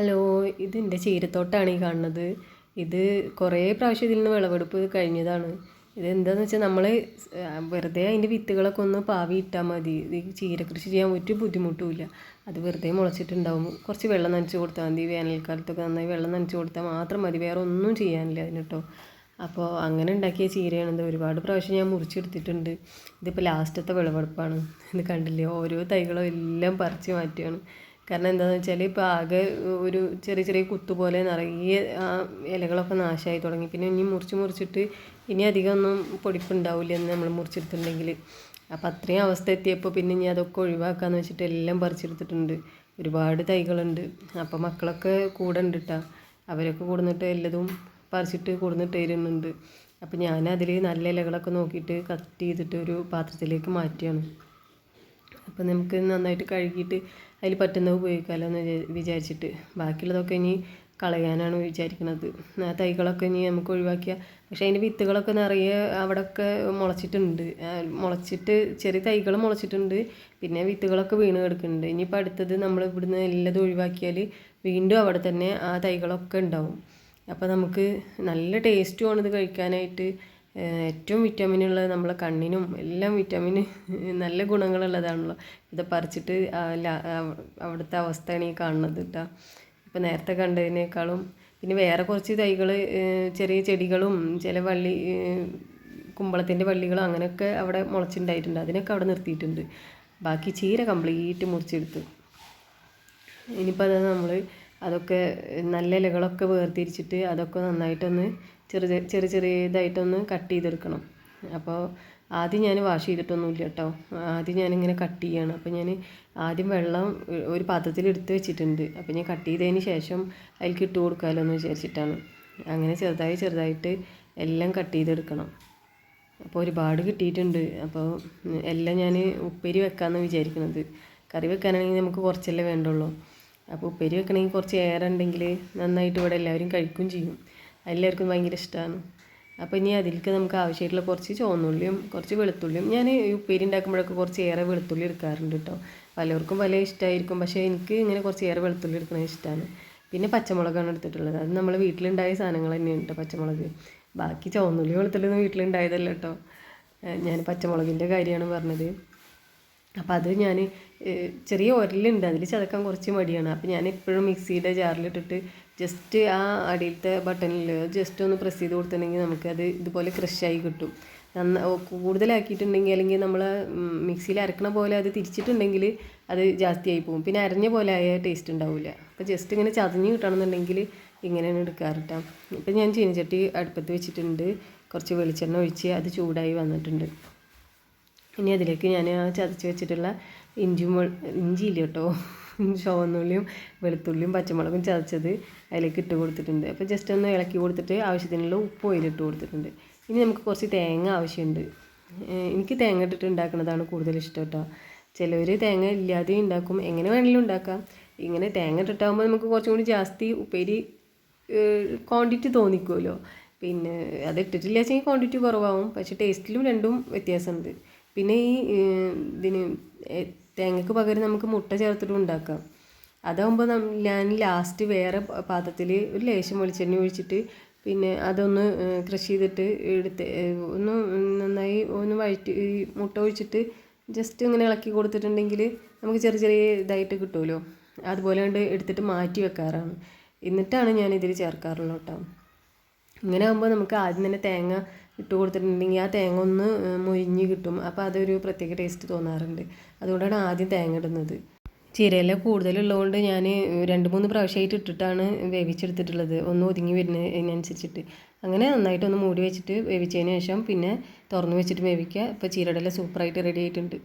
Hello ഇത് എന്റെ ചീരത്തോട്ടാണ് ഈ കാണുന്നത്. ഇത് കുറേ പ്രാവശ്യം ഇതിൽ നിന്ന് വിളവെടുപ്പ് കഴിഞ്ഞതാണ്. ഇത് എന്താണെന്ന് വെച്ചാൽ നമ്മൾ വെറുതെ അതിന്റെ വിത്തുകളൊക്കെ ഒന്ന് പാവി ഇട്ടാൽ മതി. ഈ ചീര കൃഷി ചെയ്യാൻ ഒരു ബുദ്ധിമുട്ടുമില്ല. അത് വെറുതെ മുളച്ചിട്ടുണ്ടാവും. കുറച്ച് വെള്ളം നനച്ച് കൊടുത്താൽ മതി. വേനൽക്കാലത്തൊക്കെ നന്നായി വെള്ളം നനച്ച് കൊടുത്താൽ മാത്രം മതി. വേറെ ഒന്നും ചെയ്യാനില്ല അതിന് കേട്ടോ അപ്പോൾ അങ്ങനെ ഉണ്ടാക്കിയ ചീരയാണിത് ഒരുപാട് പ്രാവശ്യം ഞാൻ മുറിച്ചെടുത്തിട്ടുണ്ട്. ഇതിപ്പോൾ ലാസ്റ്റത്തെ വിളവെടുപ്പാണ്. ഇത് കണ്ടില്ലേ? ഓരോ തൈകളും എല്ലാം പറിച്ച് മാറ്റുകയാണ് കാരണം എന്താണെന്ന് വെച്ചാൽ ഇപ്പോൾ ആകെ ഒരു ചെറിയ ചെറിയ കുത്തു പോലെ നിറയെ ആ ഇലകളൊക്കെ നാശമായി തുടങ്ങി. പിന്നെ ഇനി മുറിച്ച് മുറിച്ചിട്ട് ഇനി അധികം ഒന്നും പൊടിപ്പുണ്ടാവില്ല എന്ന് നമ്മൾ മുറിച്ചെടുത്തിട്ടുണ്ടെങ്കിൽ അപ്പം അത്രയും അവസ്ഥ എത്തിയപ്പോൾ പിന്നെ ഇനി അതൊക്കെ ഒഴിവാക്കാന്ന് വെച്ചിട്ട് എല്ലാം പറിച്ചെടുത്തിട്ടുണ്ട്. ഒരുപാട് തൈകളുണ്ട്. അപ്പം മക്കളൊക്കെ കൂടെ ഉണ്ട് കേട്ടോ അവരൊക്കെ കൂടുന്നിട്ട് എല്ലതും പറിച്ചിട്ട് കൂടുന്നിട്ട് തരുന്നുണ്ട്. അപ്പം ഞാൻ നല്ല ഇലകളൊക്കെ നോക്കിയിട്ട് കട്ട് ചെയ്തിട്ട് ഒരു പാത്രത്തിലേക്ക് മാറ്റിയാണ് അപ്പം നമുക്ക് നന്നായിട്ട് കഴുകിയിട്ട് അതിൽ പറ്റുന്നത് ഉപയോഗിക്കാമല്ലോ എന്ന് വിചാരിച്ചിട്ട്. ബാക്കിയുള്ളതൊക്കെ ഇനി കളയാനാണ് വിചാരിക്കുന്നത് ആ തൈകളൊക്കെ ഇനി നമുക്ക് ഒഴിവാക്കിയാൽ പക്ഷേ അതിന്റെ വിത്തുകളൊക്കെ നിറയെ അവിടെയൊക്കെ മുളച്ചിട്ടുണ്ട്. മുളച്ചിട്ട് ചെറിയ തൈകൾ മുളച്ചിട്ടുണ്ട്. പിന്നെ വിത്തുകളൊക്കെ വീണ് കിടക്കുന്നുണ്ട്. ഇനിയിപ്പോൾ അടുത്തത് നമ്മൾ ഇവിടുന്ന് എല്ലാം ഒഴിവാക്കിയാൽ വീണ്ടും അവിടെ തന്നെ ആ തൈകളൊക്കെ ഉണ്ടാവും. അപ്പോൾ നമുക്ക് നല്ല ടേസ്റ്റുമാണ് ഇത് കഴിക്കാനായിട്ട്. ഏറ്റവും വിറ്റാമിൻ ഉള്ളത് നമ്മളെ കണ്ണിനും എല്ലാം വിറ്റാമിൻ നല്ല ഗുണങ്ങളുള്ളതാണല്ലോ. ഇത് പറിച്ചിട്ട് അവിടുത്തെ അവസ്ഥയാണ് ഈ കാണുന്നത് കേട്ടോ ഇപ്പം നേരത്തെ കണ്ടതിനേക്കാളും പിന്നെ വേറെ കുറച്ച് തൈകൾ ചെറിയ ചെടികളും ചില വള്ളി കുമ്പളത്തിന്റെ വള്ളികളും അങ്ങനെയൊക്കെ അവിടെ മുളച്ചിട്ടുണ്ടായിട്ടുണ്ട് അതിനൊക്കെ അവിടെ നിർത്തിയിട്ടുണ്ട്. ബാക്കി ചീര കംപ്ലീറ്റ് മുറിച്ചെടുത്തു. ഇനിയിപ്പോൾ അത് നമ്മൾ അതൊക്കെ നല്ല ഇലകളൊക്കെ വേർതിരിച്ചിട്ട് അതൊക്കെ നന്നായിട്ടൊന്ന് ചെറു ചെറിയ ചെറിയതായിട്ടൊന്ന് കട്ട് ചെയ്തെടുക്കണം. അപ്പോൾ ആദ്യം ഞാൻ വാഷ് ചെയ്തിട്ടൊന്നുമില്ല കേട്ടോ ആദ്യം ഞാനിങ്ങനെ കട്ട് ചെയ്യണം. അപ്പോൾ ഞാൻ ആദ്യം വെള്ളം ഒരു പാത്രത്തിൽ എടുത്ത് വെച്ചിട്ടുണ്ട്. അപ്പോൾ ഞാൻ കട്ട് ചെയ്തതിന് ശേഷം അതിലേക്ക് ഇട്ട് കൊടുക്കാമല്ലോ എന്ന് വിചാരിച്ചിട്ടാണ്. അങ്ങനെ ചെറുതായി ചെറുതായിട്ട് എല്ലാം കട്ട് ചെയ്തെടുക്കണം. അപ്പോൾ ഒരുപാട് കിട്ടിയിട്ടുണ്ട്. അപ്പോൾ എല്ലാം ഞാൻ ഉപ്പേരി വെക്കാമെന്ന് വിചാരിക്കുന്നത് കറി വെക്കാനാണെങ്കിൽ നമുക്ക് കുറച്ചല്ലേ വേണ്ടുള്ളൂ. അപ്പോൾ ഉപ്പേരി വെക്കണമെങ്കിൽ കുറച്ച് ഏറുണ്ടെങ്കിൽ നന്നായിട്ട് ഇവിടെ എല്ലാവരും കഴിക്കും ചെയ്യും. എല്ലാവർക്കും ഭയങ്കര ഇഷ്ടമാണ് അപ്പോൾ ഇനി അതിലേക്ക് നമുക്ക് ആവശ്യമായിട്ടുള്ള കുറച്ച് ചുവന്നുള്ളിയും കുറച്ച് വെളുത്തുള്ളിയും ഞാൻ ഉപ്പേരി ഉണ്ടാക്കുമ്പോഴൊക്കെ കുറച്ച് ഏറെ വെളുത്തുള്ളി എടുക്കാറുണ്ട് കേട്ടോ പലർക്കും പല ഇഷ്ടമായിരിക്കും പക്ഷേ എനിക്ക് ഇങ്ങനെ കുറച്ച് ഏറെ വെളുത്തുള്ളി എടുക്കുന്നത് ഇഷ്ടമാണ് പിന്നെ പച്ചമുളകാണ് എടുത്തിട്ടുള്ളത്. അത് നമ്മൾ വീട്ടിലുണ്ടായ സാധനങ്ങൾ തന്നെയാണ് കേട്ടോ പച്ചമുളക്. ബാക്കി ചുവന്നുള്ളി വെളുത്തുള്ളി വീട്ടിലുണ്ടായതല്ല കേട്ടോ ഞാൻ പച്ചമുളകിന്റെ കാര്യമാണ് പറഞ്ഞത്. അപ്പോൾ അത് ഞാൻ ചെറിയ ഉരലുണ്ട് അതിൽ ചതക്കാൻ കുറച്ച് മടിയാണ്. അപ്പോൾ ഞാൻ എപ്പോഴും മിക്സിയുടെ ജാറിലിട്ടിട്ട് ജസ്റ്റ് ആ അടിയിലത്തെ ബട്ടണിൽ ജസ്റ്റ് ഒന്ന് പ്രസ് ചെയ്ത് കൊടുത്തിട്ടുണ്ടെങ്കിൽ നമുക്കത് ഇതുപോലെ ക്രഷായി കിട്ടും. നന്ന കൂടുതലാക്കിയിട്ടുണ്ടെങ്കിൽ അല്ലെങ്കിൽ നമ്മൾ മിക്സിയിൽ അരക്കണ പോലെ അത് തിരിച്ചിട്ടുണ്ടെങ്കിൽ അത് ജാസ്തിയായി പോകും. പിന്നെ അരഞ്ഞ പോലെ ആയ ടേസ്റ്റ് ഉണ്ടാവില്ല അപ്പോൾ ജസ്റ്റ് ഇങ്ങനെ ചതഞ്ഞ് കിട്ടണമെന്നുണ്ടെങ്കിൽ ഇങ്ങനെയാണ് എടുക്കാറ് ഇപ്പം ഞാൻ ചീനച്ചട്ടി അടുപ്പത്ത് വെച്ചിട്ടുണ്ട്. കുറച്ച് വെളിച്ചെണ്ണ ഒഴിച്ച് അത് ചൂടായി വന്നിട്ടുണ്ട്. ഇനി അതിലേക്ക് ഞാൻ ചതച്ച് വെച്ചിട്ടുള്ള ഇഞ്ചി ഇല്ല കേട്ടോ? ചുവന്നുള്ളിയും വെളുത്തുള്ളിയും പച്ചമുളകും ചതച്ചത് അതിലേക്ക് ഇട്ട് കൊടുത്തിട്ടുണ്ട്. അപ്പോൾ ജസ്റ്റ് ഒന്ന് ഇളക്കി കൊടുത്തിട്ട് ആവശ്യത്തിനുള്ള ഉപ്പ് ഇട്ട് കൊടുത്തിട്ടുണ്ട്. ഇനി നമുക്ക് കുറച്ച് തേങ്ങ ആവശ്യമുണ്ട്. എനിക്ക് തേങ്ങ ഇട്ടിട്ട് ഉണ്ടാക്കുന്നതാണ് കൂടുതൽ ഇഷ്ടം കേട്ടോ. ചിലവർ തേങ്ങ ഇല്ലാതെ ഉണ്ടാക്കും. എങ്ങനെ വേണമെങ്കിലും ഉണ്ടാക്കാം. ഇങ്ങനെ തേങ്ങ ഇട്ടിട്ടാകുമ്പോൾ നമുക്ക് കുറച്ചും കൂടി ജാസ്തി ഉപ്പേരി ക്വാണ്ടിറ്റി തോന്നിക്കുമല്ലോ പിന്നെ അത് ഇട്ടിട്ടില്ല വെച്ചെങ്കിൽ ക്വാണ്ടിറ്റി കുറവാകും പക്ഷേ ടേസ്റ്റിലും രണ്ടും വ്യത്യാസമുണ്ട്. പിന്നെ ഈ ഇതിന് തേങ്ങയ്ക്ക് പകരം നമുക്ക് മുട്ട ചേർത്തിട്ട് ഉണ്ടാക്കാം. അതാകുമ്പോൾ ഞാൻ ലാസ്റ്റ് വേറെ പാത്രത്തിൽ ഒരു ലേശം വെളിച്ചെണ്ണ ഒഴിച്ചിട്ട് പിന്നെ അതൊന്ന് ക്രഷ് ചെയ്തിട്ട് എടുത്ത് ഒന്ന് നന്നായി ഒന്ന് വഴറ്റി മുട്ട ഒഴിച്ചിട്ട് ജസ്റ്റ് ഇങ്ങനെ ഇളക്കി കൊടുത്തിട്ടുണ്ടെങ്കിൽ നമുക്ക് ചെറിയ ചെറിയ ഇതായിട്ട് കിട്ടുമല്ലോ അതുപോലെ കൊണ്ട് എടുത്തിട്ട് മാറ്റി വെക്കാറാണ്. എന്നിട്ടാണ് ഞാൻ ഇതിൽ ചേർക്കാറുള്ളത് കേട്ടോ ഇങ്ങനെ ആകുമ്പോൾ നമുക്ക് ആദ്യം തന്നെ തേങ്ങ ഇട്ട് കൊടുത്തിട്ടുണ്ടെങ്കിൽ ആ തേങ്ങ ഒന്ന് മൊരിഞ്ഞ് കിട്ടും. അപ്പോൾ അതൊരു പ്രത്യേക ടേസ്റ്റ് തോന്നാറുണ്ട്. അതുകൊണ്ടാണ് ആദ്യം തേങ്ങ ഇടുന്നത്. ചീരയില കൂടുതലുള്ളതുകൊണ്ട് ഞാൻ രണ്ട് മൂന്ന് പ്രാവശ്യമായിട്ട് ഇട്ടിട്ടാണ് വേവിച്ചെടുത്തിട്ടുള്ളത്. ഒന്ന് ഒതുങ്ങി വരുന്നതിനനുസരിച്ചിട്ട്. അങ്ങനെ നന്നായിട്ടൊന്ന് മൂടി വെച്ചിട്ട് വേവിച്ചതിന് ശേഷം പിന്നെ തുറന്ന് വെച്ചിട്ട് വേവിക്കുക. ഇപ്പോൾ ചീരയുടെ സൂപ്പറായിട്ട് റെഡി ആയിട്ടുണ്ട്.